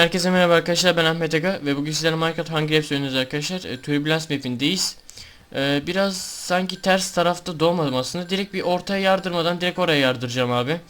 Herkese merhaba arkadaşlar ben Ahmet Aga ve bugün sizlerle Minecraft Hunger Games oynuyoruz arkadaşlar. E, Turbulence map'indeyiz. E, biraz sanki ters tarafta doğmadım aslında. Direkt bir ortaya yardırmadan direkt oraya yardıracağım abi.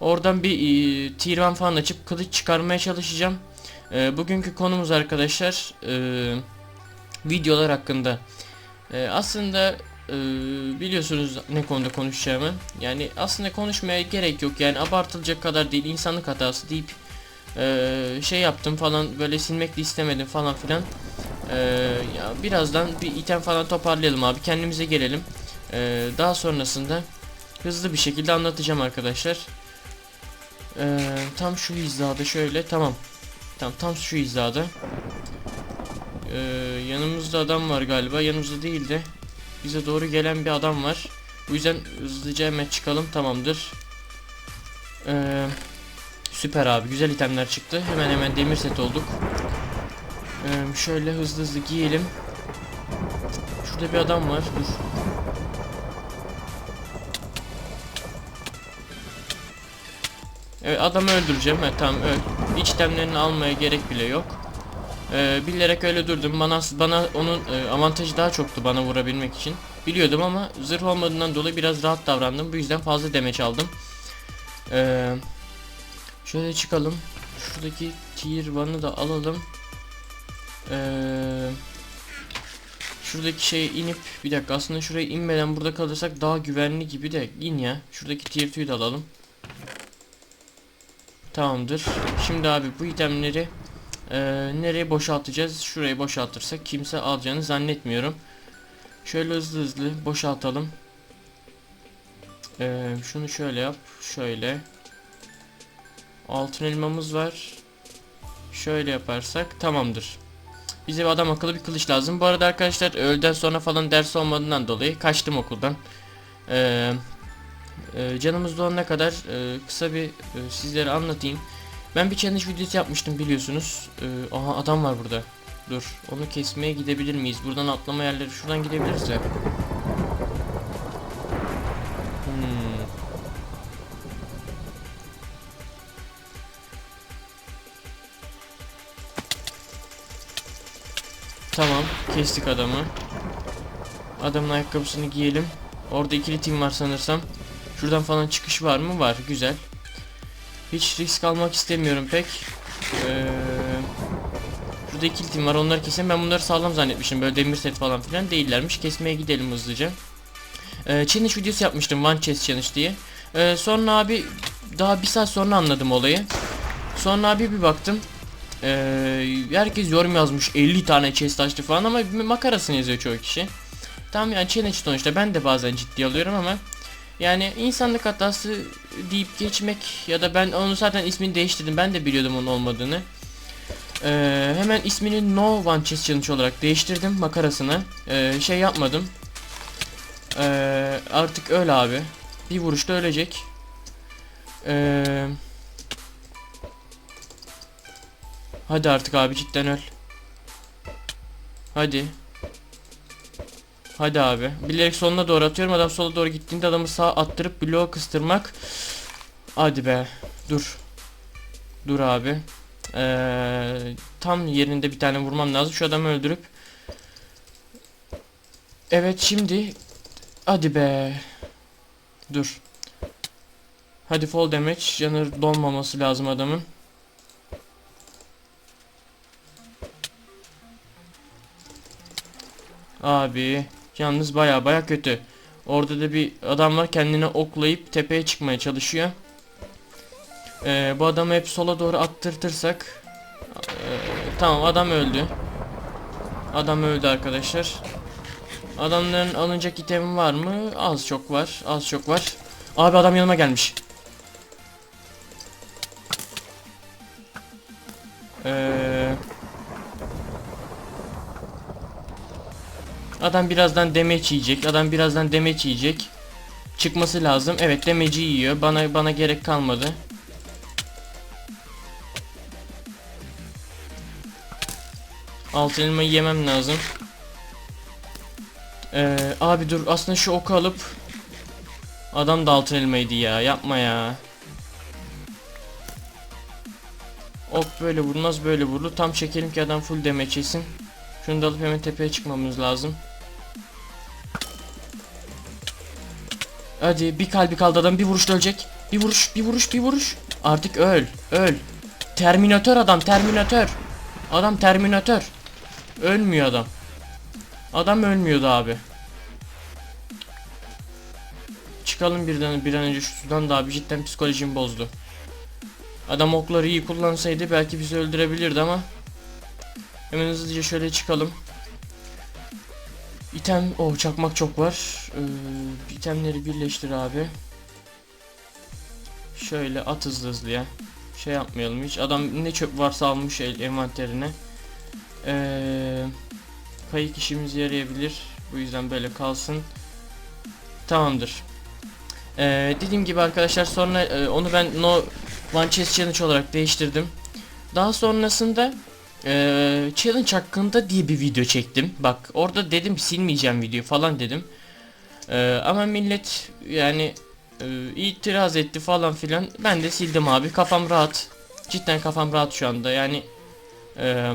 Oradan bir e, tier 1 falan açıp kılıç çıkarmaya çalışacağım. E, bugünkü konumuz arkadaşlar e, videolar hakkında. E, aslında e, biliyorsunuz ne konuda konuşacağımı. Yani aslında konuşmaya gerek yok yani abartılacak kadar değil insanlık hatası deyip ee, şey yaptım falan böyle silmek de istemedim falan filan. Ee, ya birazdan bir item falan toparlayalım abi kendimize gelelim. Ee, daha sonrasında hızlı bir şekilde anlatacağım arkadaşlar. Ee, tam şu hizada şöyle tamam. Tam tam şu hizada. Ee, yanımızda adam var galiba yanımızda değil de bize doğru gelen bir adam var. Bu yüzden hızlıca hemen çıkalım tamamdır. Eee Süper abi güzel itemler çıktı. Hemen hemen demir set olduk. Ee, şöyle hızlı hızlı giyelim. Şurada bir adam var. Dur. Evet adamı öldüreceğim. Evet tamam öl. İç itemlerini almaya gerek bile yok. Ee, bilerek öyle durdum. Bana bana onun e, avantajı daha çoktu bana vurabilmek için. Biliyordum ama zırh olmadığından dolayı biraz rahat davrandım. Bu yüzden fazla damage aldım. Eee Şöyle çıkalım. Şuradaki tier 1'ı da alalım. Ee, şuradaki şey inip bir dakika aslında şuraya inmeden burada kalırsak daha güvenli gibi de in ya. Şuradaki tier 2'yi de alalım. Tamamdır. Şimdi abi bu itemleri e, nereye boşaltacağız? Şurayı boşaltırsak kimse alacağını zannetmiyorum. Şöyle hızlı hızlı boşaltalım. Ee, şunu şöyle yap. Şöyle. Altın elmamız var. Şöyle yaparsak tamamdır. Bize bir adam akıllı bir kılıç lazım. Bu arada arkadaşlar öğleden sonra falan ders olmadığından dolayı kaçtım okuldan. Ee, e, canımız doğana kadar e, kısa bir e, sizlere anlatayım. Ben bir challenge videosu yapmıştım biliyorsunuz. E, aha adam var burada. Dur onu kesmeye gidebilir miyiz? Buradan atlama yerleri şuradan gidebiliriz ya. Kestik adamı. Adamın ayakkabısını giyelim. Orada ikili team var sanırsam. Şuradan falan çıkış var mı? Var. Güzel. Hiç risk almak istemiyorum pek. Ee, şurada ikili team var. Onları kesin. Ben bunları sağlam zannetmişim. Böyle demir set falan filan değillermiş. Kesmeye gidelim hızlıca. Ee, challenge videosu yapmıştım. One chest challenge diye. Ee, sonra abi daha bir saat sonra anladım olayı. Sonra abi bir baktım. Ee, herkes yorum yazmış 50 tane chest açtı falan ama makarasını yazıyor çoğu kişi. Tamam yani challenge sonuçta ben de bazen ciddi alıyorum ama yani insanlık hatası deyip geçmek ya da ben onu zaten ismini değiştirdim ben de biliyordum onun olmadığını. Ee, hemen ismini No One Chest Challenge olarak değiştirdim makarasını. Ee, şey yapmadım. Ee, artık öyle abi. Bir vuruşta ölecek. Eee Hadi artık abi cidden öl. Hadi. Hadi abi. Bilerek sonuna doğru atıyorum. Adam sola doğru gittiğinde adamı sağa attırıp bloğa kıstırmak. Hadi be. Dur. Dur abi. Ee, tam yerinde bir tane vurmam lazım. Şu adamı öldürüp. Evet şimdi. Hadi be. Dur. Hadi fall damage. Canı dolmaması lazım adamın. Abi yalnız baya baya kötü. Orada da bir adam var kendine oklayıp tepeye çıkmaya çalışıyor. Ee, bu adamı hep sola doğru attırtırsak ee, Tamam adam öldü. Adam öldü arkadaşlar. Adamların alınacak itemi var mı? Az çok var. Az çok var. Abi adam yanıma gelmiş. Eee Adam birazdan damage yiyecek. Adam birazdan damage yiyecek. Çıkması lazım. Evet damage'i yiyor. Bana bana gerek kalmadı. Altın elmayı yemem lazım. Ee, abi dur aslında şu oku alıp Adam da altın elmaydı ya yapma ya Ok böyle vurmaz böyle vurdu. Tam çekelim ki adam full damage yesin. Şunu da alıp hemen tepeye çıkmamız lazım. Hadi bir kalbi kaldı adam bir vuruşta ölecek. Bir vuruş bir vuruş bir vuruş. Artık öl öl. Terminatör adam terminatör. Adam terminatör. Ölmüyor adam. Adam ölmüyordu abi. Çıkalım birden bir an önce şu sudan da abi cidden psikolojimi bozdu. Adam okları iyi kullansaydı belki bizi öldürebilirdi ama Hemen hızlıca şöyle çıkalım. İtem, o çakmak çok var. Ee, itemleri birleştir abi. Şöyle at hızlı hızlı ya. Şey yapmayalım hiç. Adam ne çöp varsa almış el envanterine. Ee, kayık işimize yarayabilir. Bu yüzden böyle kalsın. Tamamdır. Ee, dediğim gibi arkadaşlar sonra e, onu ben no one chest challenge olarak değiştirdim. Daha sonrasında ee, challenge hakkında diye bir video çektim. Bak orada dedim silmeyeceğim video falan dedim. Ee, ama millet yani e, itiraz etti falan filan. Ben de sildim abi. Kafam rahat. Cidden kafam rahat şu anda. Yani e,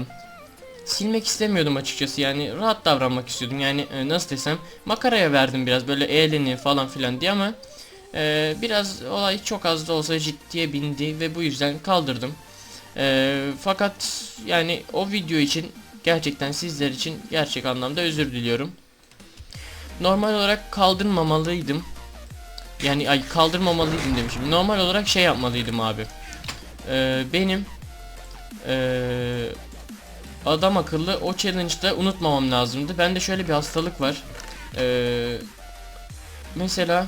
silmek istemiyordum açıkçası. Yani rahat davranmak istiyordum. Yani e, nasıl desem makaraya verdim biraz böyle eğlenin falan filan diye ama e, biraz olay çok az da olsa ciddiye bindi ve bu yüzden kaldırdım. Ee, fakat yani o video için gerçekten sizler için gerçek anlamda özür diliyorum. Normal olarak kaldırmamalıydım. Yani ay kaldırmamalıydım demişim. Normal olarak şey yapmalıydım abi. Ee, benim ee, adam akıllı o challenge'da unutmamam lazımdı. Bende şöyle bir hastalık var. Ee, mesela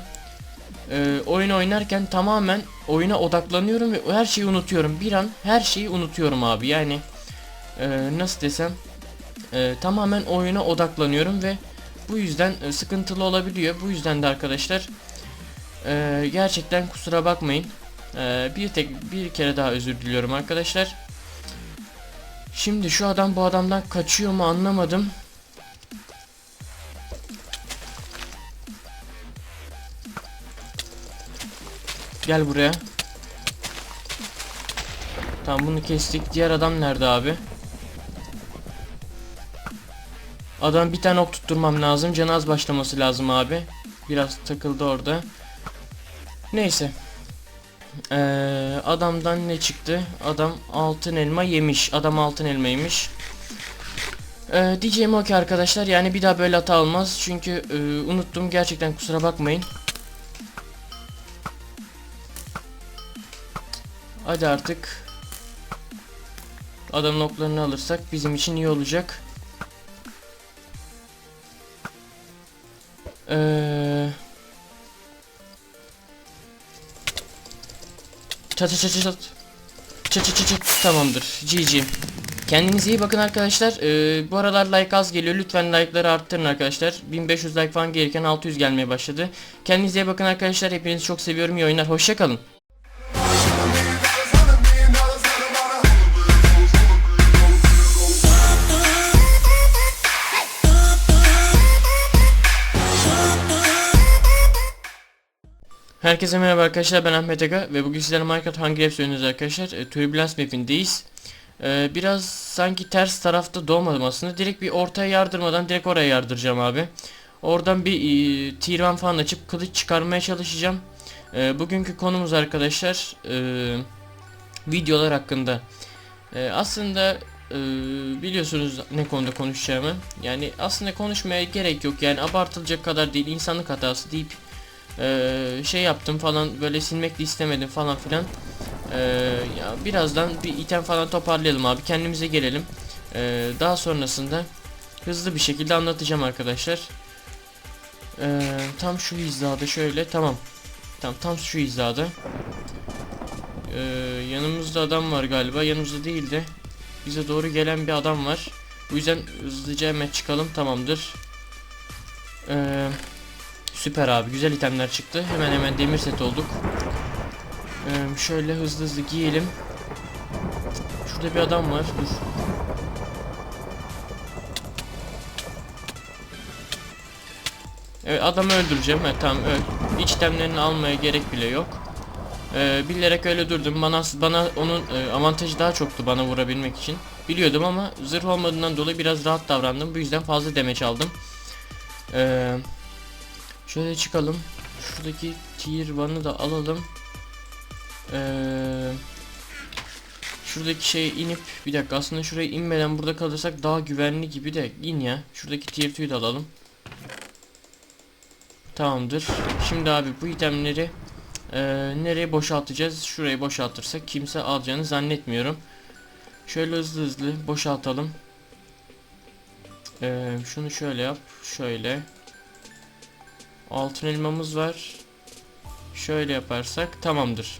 e, oyun oynarken tamamen oyuna odaklanıyorum ve her şeyi unutuyorum. Bir an her şeyi unutuyorum abi. Yani e, nasıl desem e, tamamen oyuna odaklanıyorum ve bu yüzden e, sıkıntılı olabiliyor. Bu yüzden de arkadaşlar e, gerçekten kusura bakmayın. E, bir tek bir kere daha özür diliyorum arkadaşlar. Şimdi şu adam bu adamdan kaçıyor mu anlamadım. Gel buraya. Tamam bunu kestik. Diğer adam nerede abi? Adam bir tane ok tutturmam lazım. Canı az başlaması lazım abi. Biraz takıldı orada. Neyse. Ee, adamdan ne çıktı? Adam altın elma yemiş. Adam altın elma yemiş. Ee, diyeceğim o ki arkadaşlar yani bir daha böyle hata olmaz. Çünkü e, unuttum gerçekten kusura bakmayın. Hadi artık. Adamın oklarını alırsak bizim için iyi olacak. Eee... Çat çat çat çat. Çat çat çat çat. Tamamdır. GG. Kendinize iyi bakın arkadaşlar. Ee, bu aralar like az geliyor. Lütfen like'ları arttırın arkadaşlar. 1500 like falan gelirken 600 gelmeye başladı. Kendinize iyi bakın arkadaşlar. Hepinizi çok seviyorum. İyi oyunlar. Hoşçakalın. Herkese merhaba arkadaşlar ben Ahmet Aga ve bugün sizlerle Minecraft Hunger Games oynuyoruz arkadaşlar. E, Turbulence map'indeyiz. E, biraz sanki ters tarafta doğmadım aslında. Direkt bir ortaya yardırmadan direkt oraya yardıracağım abi. Oradan bir e, tier 1 falan açıp kılıç çıkarmaya çalışacağım. E, bugünkü konumuz arkadaşlar e, videolar hakkında. E, aslında e, biliyorsunuz ne konuda konuşacağımı. Yani aslında konuşmaya gerek yok yani abartılacak kadar değil insanlık hatası deyip ee, şey yaptım falan böyle silmek de istemedim falan filan. Ee, ya birazdan bir item falan toparlayalım abi kendimize gelelim. Ee, daha sonrasında hızlı bir şekilde anlatacağım arkadaşlar. Ee, tam şu hizada şöyle tamam. Tam tam şu hizada. Ee, yanımızda adam var galiba yanımızda değil de bize doğru gelen bir adam var. Bu yüzden hızlıca hemen çıkalım tamamdır. Eee Süper abi güzel itemler çıktı. Hemen hemen demir set olduk. Ee, şöyle hızlı hızlı giyelim. Şurada bir adam var. Dur. Evet adamı öldüreceğim. Evet tamam öl. İç itemlerini almaya gerek bile yok. Ee, bilerek öyle durdum. Bana bana onun e, avantajı daha çoktu bana vurabilmek için. Biliyordum ama zırh olmadığından dolayı biraz rahat davrandım. Bu yüzden fazla demeç aldım. Ee, şöyle çıkalım. Şuradaki tier 1'ı da alalım. Ee, şuradaki şeye inip bir dakika aslında şuraya inmeden burada kalırsak daha güvenli gibi de in ya. Şuradaki tier 2'yi de alalım. Tamamdır. Şimdi abi bu itemleri e, nereye boşaltacağız? Şurayı boşaltırsak kimse alacağını zannetmiyorum. Şöyle hızlı hızlı boşaltalım. E, şunu şöyle yap. Şöyle. Altın elmamız var. Şöyle yaparsak tamamdır.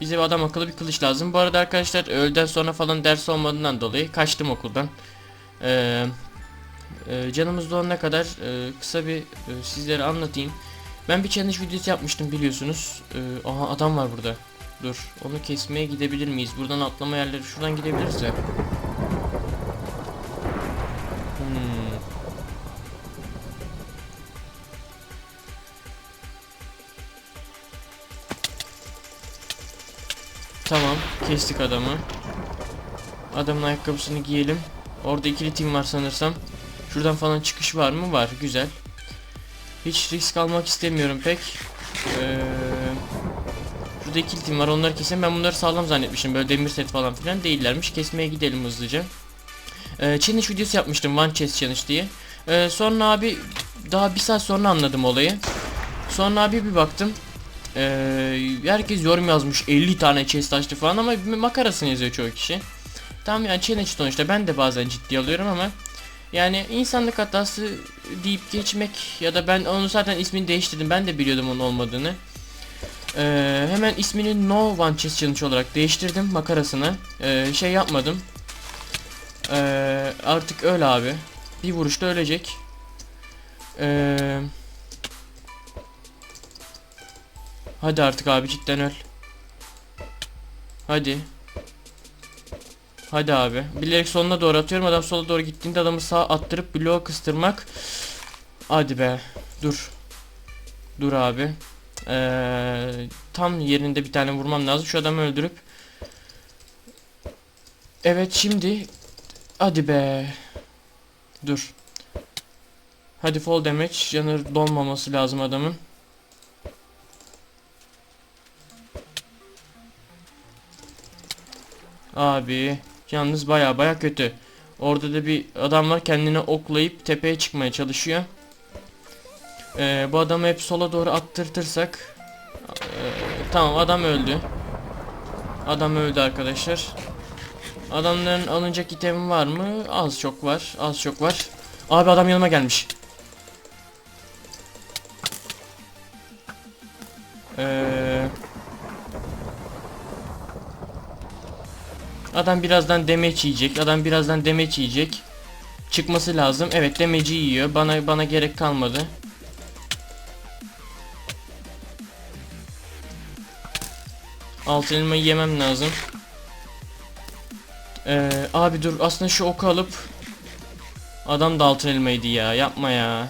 Bize bir adam akıllı bir kılıç lazım. Bu arada arkadaşlar öğleden sonra falan ders olmadığından dolayı kaçtım okuldan. Ee, canımız dolana kadar e, kısa bir e, sizlere anlatayım. Ben bir challenge videosu yapmıştım biliyorsunuz. Ee, aha adam var burada. Dur onu kesmeye gidebilir miyiz? Buradan atlama yerleri şuradan gidebiliriz ya. Kestik adamı. Adamın ayakkabısını giyelim. Orada ikili team var sanırsam. Şuradan falan çıkış var mı? Var. Güzel. Hiç risk almak istemiyorum pek. Ee, şurada ikili team var. Onları keseyim. Ben bunları sağlam zannetmişim. Böyle demir set falan filan değillermiş. Kesmeye gidelim hızlıca. Ee, challenge videosu yapmıştım. One chest challenge diye. Ee, sonra abi daha bir saat sonra anladım olayı. Sonra abi bir baktım. Ee, herkes yorum yazmış 50 tane chest açtı falan ama makarasını yazıyor çoğu kişi. Tamam yani challenge sonuçta ben de bazen ciddi alıyorum ama yani insanlık hatası deyip geçmek ya da ben onu zaten ismini değiştirdim. Ben de biliyordum onun olmadığını. Ee, hemen ismini No One Chess Challenge olarak değiştirdim makarasını. Ee, şey yapmadım. Ee, artık öyle abi. Bir vuruşta ölecek. Ee, hadi artık abi cidden öl. Hadi. Hadi abi. Bilerek sonuna doğru atıyorum. Adam sola doğru gittiğinde adamı sağ attırıp bloğa kıstırmak. Hadi be. Dur. Dur abi. Ee, tam yerinde bir tane vurmam lazım. Şu adamı öldürüp. Evet şimdi. Hadi be. Dur. Hadi fall damage. Canı dolmaması lazım adamın. Abi. Yalnız baya baya kötü. Orada da bir adam var kendine oklayıp tepeye çıkmaya çalışıyor. Ee, bu adamı hep sola doğru attırtırsak. Ee, tamam adam öldü. Adam öldü arkadaşlar. Adamların alınacak itemi var mı? Az çok var. Az çok var. Abi adam yanıma gelmiş. Adam birazdan demeç yiyecek. Adam birazdan demeç yiyecek. Çıkması lazım. Evet demeci yiyor. Bana bana gerek kalmadı. Altın elmayı yemem lazım. Ee, abi dur aslında şu oku alıp Adam da altın elmaydı ya yapma ya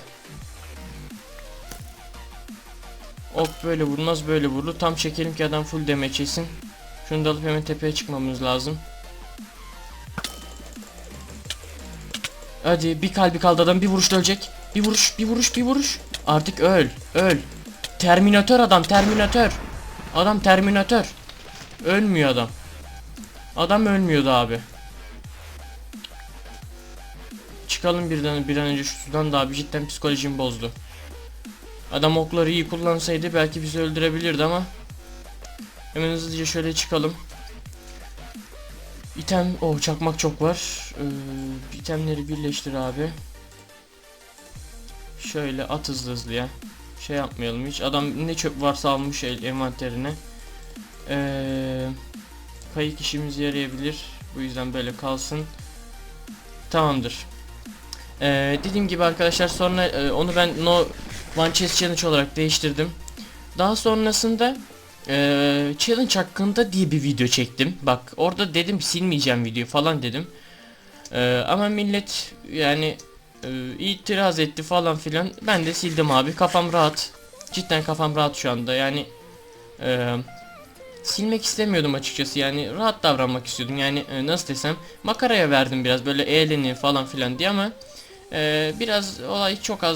Ok böyle vurmaz böyle vurdu tam çekelim ki adam full demeç yesin Şunu da alıp hemen tepeye çıkmamız lazım Hadi bir kalbi kaldı adam bir vuruşta ölecek. Bir vuruş bir vuruş bir vuruş. Artık öl öl. Terminatör adam terminatör. Adam terminatör. Ölmüyor adam. Adam ölmüyordu abi. Çıkalım birden bir an önce şu sudan da abi cidden psikolojimi bozdu. Adam okları iyi kullansaydı belki bizi öldürebilirdi ama Hemen hızlıca şöyle çıkalım. İtem, o oh, çakmak çok var. Ee, itemleri birleştir abi. Şöyle at hızlı hızlı ya. Şey yapmayalım hiç. Adam ne çöp varsa almış el envanterine. Ee, kayık işimize yarayabilir. Bu yüzden böyle kalsın. Tamamdır. Ee, dediğim gibi arkadaşlar sonra e, onu ben no one chest challenge olarak değiştirdim. Daha sonrasında ee, challenge hakkında diye bir video çektim. Bak orada dedim silmeyeceğim video falan dedim. Ee, ama millet yani e, itiraz etti falan filan. Ben de sildim abi. Kafam rahat. Cidden kafam rahat şu anda. Yani e, silmek istemiyordum açıkçası yani rahat davranmak istiyordum yani e, nasıl desem makaraya verdim biraz böyle eğlenin falan filan diye ama e, biraz olay çok az